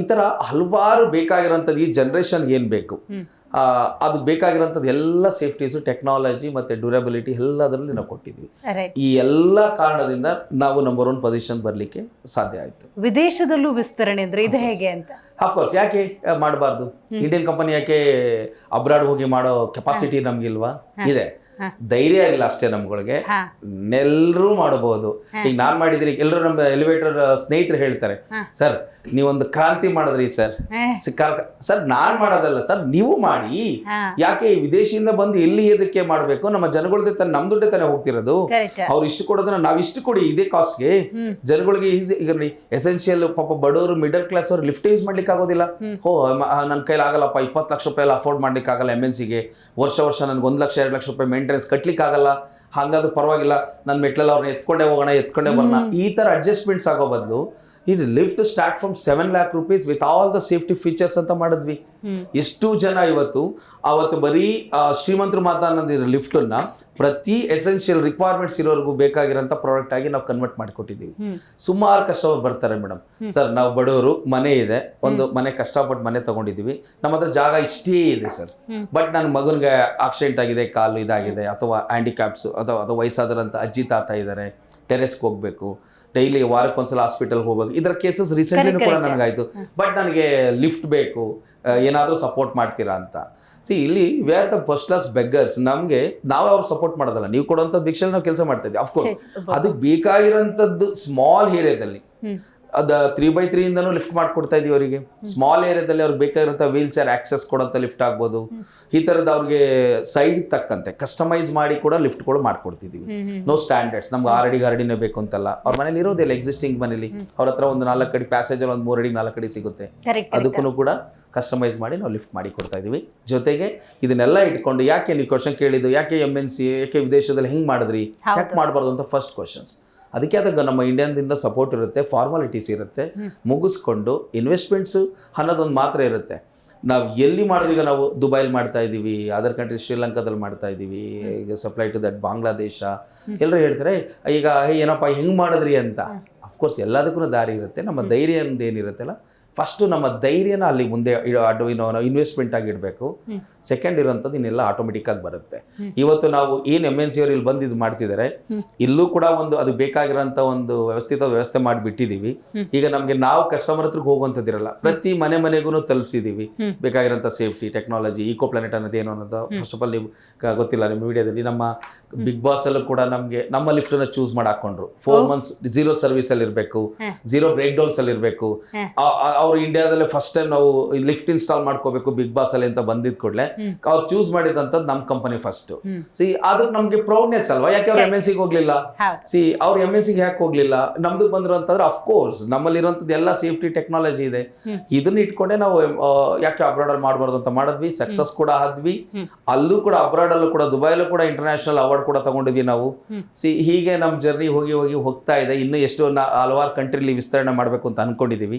ಈ ತರ ಹಲವಾರು ಬೇಕಾಗಿರೋಂಥದ್ದು ಈ ಜನರೇಷನ್ ಏನ್ ಬೇಕು? ಅದು ಬೇಕಾಗಿರೋಂಥದ್ದು ಎಲ್ಲ ಸೇಫ್ಟೀಸು ಟೆಕ್ನಾಲಜಿ ಮತ್ತೆ ಡ್ಯೂರಬಿಲಿಟಿ ಎಲ್ಲದರಲ್ಲಿ ನಾವು ಕೊಟ್ಟಿದ್ವಿ ಈ ಎಲ್ಲ ಕಾರಣದಿಂದ ನಾವು ನಂಬರ್ ಒನ್ ಪೊಸಿಷನ್ ಬರಲಿಕ್ಕೆ ಸಾಧ್ಯ ಆಯ್ತು. ವಿದೇಶದಲ್ಲೂ ವಿಸ್ತರಣೆ ಅಂದ್ರೆ ಇದು ಹೇಗೆ ಅಂತ? ಅಫ್ಕೋರ್ಸ್ ಯಾಕೆ ಮಾಡಬಾರ್ದು? ಇಂಡಿಯನ್ ಕಂಪನಿ ಯಾಕೆ ಅಬ್ರಾಡ್ ಹೋಗಿ ಮಾಡೋ ಕೆಪಾಸಿಟಿ ನಮ್ಗಿಲ್ವಾ? ಇದೆ. ಧೈರ್ಯ ಇಲ್ಲ ಅಷ್ಟೇ ನಮ್ಗಳಿಗೆ. ಎಲ್ಲರೂ ಮಾಡಬಹುದು ಈಗ ನಾನ್ ಮಾಡಿದ್ರಿ ಎಲ್ಲರೂ ನಮ್ಮ ಎಲಿವೇಟರ್ ಸ್ನೇಹಿತರು ಹೇಳ್ತಾರೆ. ಸರ್ ನೀವೊಂದು ಕ್ರಾಂತಿ ಮಾಡಿದ್ರಿ ಸರ್. ಸರ್ ನಾನ್ ಮಾಡೋದಲ್ಲ ಸರ್ ನೀವು ಮಾಡಿ. ಯಾಕೆ ವಿದೇಶಿಯಿಂದ ಬಂದು ಎಲ್ಲಿ ಇದಕ್ಕೆ ಮಾಡಬೇಕು? ನಮ್ಮ ಜನಗಳದೇ ತಾನೆ ನಮ್ ದುಡ್ಡೇ ತಾನೇ ಹೋಗ್ತಿರೋದು. ಅವ್ರು ಇಷ್ಟು ಕೊಡೋದನ್ನ ನಾವ್ ಇಷ್ಟು ಕೊಡಿ ಇದೇ ಕಾಸ್ಟ್ಗೆ. ಜನಗಳಿಗೆ ಈಸಿ ಈಗ ಎಸೆನ್ಷಿಯಲ್ ಪಾಪ ಬಡವರು ಮಿಡಲ್ ಕ್ಲಾಸ್ ಅವ್ರು ಲಿಫ್ಟ್ ಯೂಸ್ ಮಾಡ್ಲಿಕ್ಕೆ ಆಗೋದಿಲ್ಲ. ಹೋ ನನ್ನ ಕೈಲಾಗಲ್ಲಪ್ಪ ಇಪ್ಪತ್ತು ಲಕ್ಷ ರೂಪಾಯಿ ಎಲ್ಲ ಅಫೋರ್ಡ್ ಮಾಡ್ಲಿಕ್ಕೆ ಆಗಲ್ಲ ಎಂ ಎನ್ ಸಿಗೆ ವರ್ಷ ವರ್ಷ ನನ್ಗೆ ಒಂದು ಲಕ್ಷ ಎರಡು ಲಕ್ಷ ರೂಪಾಯಿ ಮೇಂಟೆನೆನ್ಸ್ ಕಟ್ಲಿಕ್ಕೆ ಆಗಲ್ಲ ಹಾಗಾದ್ರೆ ಪರವಾಗಿಲ್ಲ ನನ್ನ ಮೆಟ್ಲಲ್ಲಿ ಅವ್ರನ್ನ ಎತ್ಕೊಂಡೇ ಹೋಗೋಣ ಎತ್ಕೊಂಡೇ ಬರೋಣ ಈ ತರ ಅಡ್ಜಸ್ಟ್ಮೆಂಟ್ಸ್ ಆಗೋ ಬದಲು ಇದು lift start from seven lakh rupees with all the safety features ಅಂತ ಮಾಡಿದ್ವಿ. ಎಷ್ಟು ಜನ ಇವತ್ತು ಅವತ್ತು ಬರೀ ಶ್ರೀಮಂತರು ಮಾತಾಡೋದಿರೋ ಲಿಫ್ಟನ್ನು ಪ್ರತಿ ಎಸೆನ್ಷಿಯಲ್ ರಿಕ್ವೈರ್ಮೆಂಟ್ಸ್ ಇರೋರ್ಗೂ ಬೇಕಾಗಿರೋಂಥ ಪ್ರಾಡಕ್ಟ್ ಆಗಿ ನಾವು ಕನ್ವರ್ಟ್ ಮಾಡಿಕೊಟ್ಟಿದ್ದೀವಿ. ಸುಮಾರು ಕಸ್ಟಮರ್ ಬರ್ತಾರೆ ಮೇಡಮ್ ಸರ್ ನಾವು ಬಡವರು ಮನೆ ಇದೆ. ಒಂದು ಮನೆ ಕಷ್ಟಪಟ್ಟು ಮನೆ ತಗೊಂಡಿದ್ದೀವಿ. ನಮ್ಮ ಹತ್ರ ಜಾಗ ಇಷ್ಟೇ ಇದೆ ಸರ್ ಬಟ್ ನನ್ನ ಮಗನಿಗೆ ಆಕ್ಸಿಡೆಂಟ್ ಆಗಿದೆ ಕಾಲು ಇದಾಗಿದೆ ಅಥವಾ ಹ್ಯಾಂಡಿಕ್ಯಾಪ್ಸ್ ಅಥವಾ ಅಥವಾ ವಯಸ್ಸಾದರಂಥ ಅಜ್ಜಿ ತಾತ ಇದ್ದಾರೆ ಟೆರೆಸ್ಗೆ ಹೋಗ್ಬೇಕು. ಡೈಲಿ ವಾರಕ್ಕೊಂದ್ಸಲ ಹಾಸ್ಪಿಟಲ್ ಹೋಗ್ಬೇಕು ಇದರ ಕೇಸಸ್ ರೀಸೆಂಟ್ಲಿ ಕೂಡ. ನನಗಾಯ್ತು. ಬಟ್ ನನಗೆ ಲಿಫ್ಟ್ ಬೇಕು ಏನಾದರೂ ಸಪೋರ್ಟ್ ಮಾಡ್ತೀರಾ ಅಂತ. ಸಿ ಇಲ್ಲಿ we are the first class beggars ನಮಗೆ ನಾವು ಅವ್ರು ಸಪೋರ್ಟ್ ಮಾಡೋದಲ್ಲ. ನೀವು ಕೊಡುವಂಥದ್ದು ಭಿಕ್ಷೆಲಿ ನಾವು ಕೆಲಸ ಮಾಡ್ತಾ ಇದ್ದೀವಿ. ಅಫ್ಕೋರ್ಸ್ ಅದಕ್ಕೆ ಬೇಕಾಗಿರೋಂಥದ್ದು ಸ್ಮಾಲ್ ಏರಿಯಾದಲ್ಲಿ. ಅದ ತ್ರೀ ಬೈ ತ್ರೀ ಇಂದನೂ ಲಿಫ್ಟ್ ಮಾಡಿಕೊಡ್ತಾ ಇದೀವಿ ಅವರಿಗೆ. ಸ್ಮಾಲ್ ಏರಿಯಾದಲ್ಲಿ ಅವ್ರಿಗೆ ಬೇಕಾಗಿರೋಂಥ ವೀಲ್ ಚೇರ್ ಆಕ್ಸೆಸ್ ಕೊಡೋಂಥ ಲಿಫ್ಟ್ ಆಗ್ಬೋದು. ಈ ಥರದ ಅವ್ರಿಗೆ ಸೈಜ್ಗೆ ತಕ್ಕಂತೆ ಕಸ್ಟಮೈಸ್ ಮಾಡಿ ಕೂಡ ಲಿಫ್ಟ್ಗಳು ಮಾಡ್ಕೊಡ್ತಿದ್ದೀವಿ ನೋ ಸ್ಟ್ಯಾಂಡರ್ಡ್ಸ್ ನಮ್ಗೆ ಆರು ಅಡಿಗೆ ಅಡಿನೇ ಬೇಕು ಅಂತಲ್ಲ. ಅವ್ರ ಮನೇಲಿ ಇರೋದಿಲ್ಲ ಎಕ್ಸಿಸ್ಟಿಂಗ್ ಮನೇಲಿ. ಅವ್ರ ಹತ್ರ ಒಂದು ನಾಲ್ಕು ಅಡಿ ಪ್ಯಾಸೇಜಲ್ಲಿ ಒಂದು ಮೂರು ಅಡಿಗೆ ನಾಲ್ಕು ಅಡಿ ಸಿಗುತ್ತೆ. ಅದಕ್ಕೂ ಕೂಡ ಕಸ್ಟಮೈಸ್ ಮಾಡಿ ನಾವು ಲಿಫ್ಟ್ ಮಾಡಿ ಕೊಡ್ತಾ ಇದೀವಿ. ಜೊತೆಗೆ ಇದನ್ನೆಲ್ಲ ಇಟ್ಕೊಂಡು ಯಾಕೆ ನೀವು ಕ್ವಶನ್ ಕೇಳಿದ್ದು ಯಾಕೆ ಎಂ ಎನ್ ಸಿ ಯಾಕೆ ವಿದೇಶದಲ್ಲಿ ಹೆಂಗೆ ಮಾಡಿದ್ರಿ. ಯಾಕೆ ಮಾಡಬಾರ್ದು ಅಂತ ಫಸ್ಟ್ ಕ್ವಶನ್ಸ್ ಅದಕ್ಕೆ ಆದಾಗ ನಮ್ಮ ಇಂಡಿಯನ್ದಿಂದ ಸಪೋರ್ಟ್ ಇರುತ್ತೆ ಫಾರ್ಮಾಲಿಟೀಸ್ ಇರುತ್ತೆ ಮುಗಿಸ್ಕೊಂಡು ಇನ್ವೆಸ್ಟ್ಮೆಂಟ್ಸು ಅನ್ನೋದೊಂದು ಮಾತ್ರ ಇರುತ್ತೆ. ನಾವು ಎಲ್ಲಿ ಮಾಡಿದ್ರೆ ಈಗ ನಾವು ದುಬೈಲಿ ಮಾಡ್ತಾ ಇದ್ದೀವಿ ಅದರ್ ಕಂಟ್ರಿ ಶ್ರೀಲಂಕಾದಲ್ಲಿ ಮಾಡ್ತಾ ಇದ್ದೀವಿ ಈಗ ಸಪ್ಲೈ ಟು ದಟ್ ಬಾಂಗ್ಲಾದೇಶ. ಎಲ್ಲರೂ ಹೇಳ್ತಾರೆ ಈಗ "ಏ, ಏನಪ್ಪ ಹೆಂಗೆ ಮಾಡಿದ್ರಿ ಅಂತ. ಅಫ್ಕೋರ್ಸ್ ಎಲ್ಲದಕ್ಕೂ ದಾರಿ ಇರುತ್ತೆ ನಮ್ಮ ಧೈರ್ಯ ಅಂತ ಏನಿರುತ್ತಲ್ಲ ಫಸ್ಟು ನಮ್ಮ ಧೈರ್ಯನ ಅಲ್ಲಿ ಮುಂದೆ ಅಡು ಏನೋ ನಾವು ಇನ್ವೆಸ್ಟ್ಮೆಂಟ್ ಆಗಿ ಇಡಬೇಕು. ಸೆಕೆಂಡ್ ಇರೋಂಥದ್ದು ಇನ್ನೆಲ್ಲ ಆಟೋಮೆಟಿಕ್ ಆಗಿ ಬರುತ್ತೆ. ಇವತ್ತು ನಾವು ಏನು ಎಂ ಎನ್ ಸಿ ಅವರು ಇಲ್ಲಿ ಬಂದು ಇದು ಮಾಡ್ತಿದ್ದಾರೆ ಇಲ್ಲೂ ಕೂಡ ಒಂದು ಅದು ಬೇಕಾಗಿರೋಂಥ ಒಂದು ವ್ಯವಸ್ಥಿತ ವ್ಯವಸ್ಥೆ ಮಾಡಿಬಿಟ್ಟಿದ್ದೀವಿ. ಈಗ ನಮಗೆ ನಾವು ಕಸ್ಟಮರ್ ಹತ್ರಕ್ಕೆ ಹೋಗುವಂಥದ್ದಿರಲ್ಲ ಪ್ರತಿ ಮನೆ ಮನೆಗೂ ತಲುಪಿಸಿದ್ದೀವಿ. ಬೇಕಾಗಿರೋಂಥ ಸೇಫ್ಟಿ ಟೆಕ್ನಾಲಜಿ ಈಕೋ ಪ್ಲಾನೆಟ್ ಅನ್ನೋದು ಏನು ಅನ್ನೋದು ಫಸ್ಟ್ ಆಫ್ ಆಲ್ ನೀವು ಗೊತ್ತಿಲ್ಲ ನಿಮ್ಮ ವಿಡಿಯೋದಲ್ಲಿ ನಮ್ಮ ಬಿಗ್ ಬಾಸ್ ಅಲ್ಲೂ ಕೂಡ ನಮಗೆ ನಮ್ಮ ಲಿಫ್ಟನ್ನು ಚೂಸ್ ಮಾಡಿ ಹಾಕೊಂಡ್ರು. ಫೋರ್ ಮಂತ್ಸ್ ಝೀರೋ ಸರ್ವಿಸಲ್ಲಿ ಇರಬೇಕು ಜೀರೋ ಬ್ರೇಕ್ ಡೌನ್ಸ್ ಅಲ್ಲಿ ಇರಬೇಕು. ಅವ್ರು ಇಂಡಿಯಾದಲ್ಲೇ ಫಸ್ಟ್ ಟೈಮ್ ನಾವು ಲಿಫ್ಟ್ ಇನ್ಸ್ಟಾಲ್ ಮಾಡ್ಕೋಬೇಕು ಬಿಗ್ ಬಾಸ್ ಅಲ್ಲಿ ಅಂತ ಬಂದಿದ್ ಕೂಡಲೇ. ಅವ್ರು ಚೂಸ್ ಮಾಡಿದಂಥದ್ದು ನಮ್ಮ ಕಂಪನಿ ಫಸ್ಟ್. ಸಿ ಆದ್ರೆ ನಮಗೆ ಪ್ರೌಡ್ನೆಸ್ ಅಲ್ವಾ? ಯಾಕೆ ಅವ್ರು ಎಂ ಎನ್ ಸಿಗೆ ಹೋಗ್ಲಿಲ್ಲ? ಸಿ ಅವ್ರು ಎಂ ಎನ್ ಸಿಗೆ ಯಾಕೆ ಹೋಗ್ಲಿಲ್ಲ? ನಮ್ದು ಬಂದ್ರು ಅಂತಂದ್ರೆ ಅಫ್ಕೋರ್ಸ್ ನಮ್ಮಲ್ಲಿರುವಂಥದ್ದು ಎಲ್ಲ ಸೇಫ್ಟಿ ಟೆಕ್ನಾಲಜಿ ಇದೆ. ಇದನ್ನ ಇಟ್ಕೊಂಡೆ ನಾವು ಯಾಕೆ ಅಬ್ರಾಡ್ ಅಲ್ಲಿ ಮಾಡಬಾರ್ದು ಅಂತ ಮಾಡಿದ್ವಿ. ಸಕ್ಸಸ್ ಕೂಡ ಆದ್ವಿ. ಅಲ್ಲೂ ಕೂಡ ಅಬ್ರಾಡ್ ಅಲ್ಲೂ ಕೂಡ ದುಬೈಲೂ ಕೂಡ ಇಂಟರ್ನ್ಯಾಷನಲ್ ಅವಾರ್ಡ್ ಕೂಡ ತಗೊಂಡಿದ್ವಿ ನಾವು. ಸಿ ಹೀಗೆ ನಮ್ಮ ಜರ್ನಿ ಹೋಗಿ ಹೋಗಿ ಹೋಗ್ತಾ ಇದೆ. ಇನ್ನು ಎಷ್ಟು ಹಲವಾರು ಕಂಟ್ರಿಲಿ ವಿಸ್ತರಣೆ ಮಾಡಬೇಕು ಅಂತ ಅನ್ಕೊಂಡಿದೀವಿ.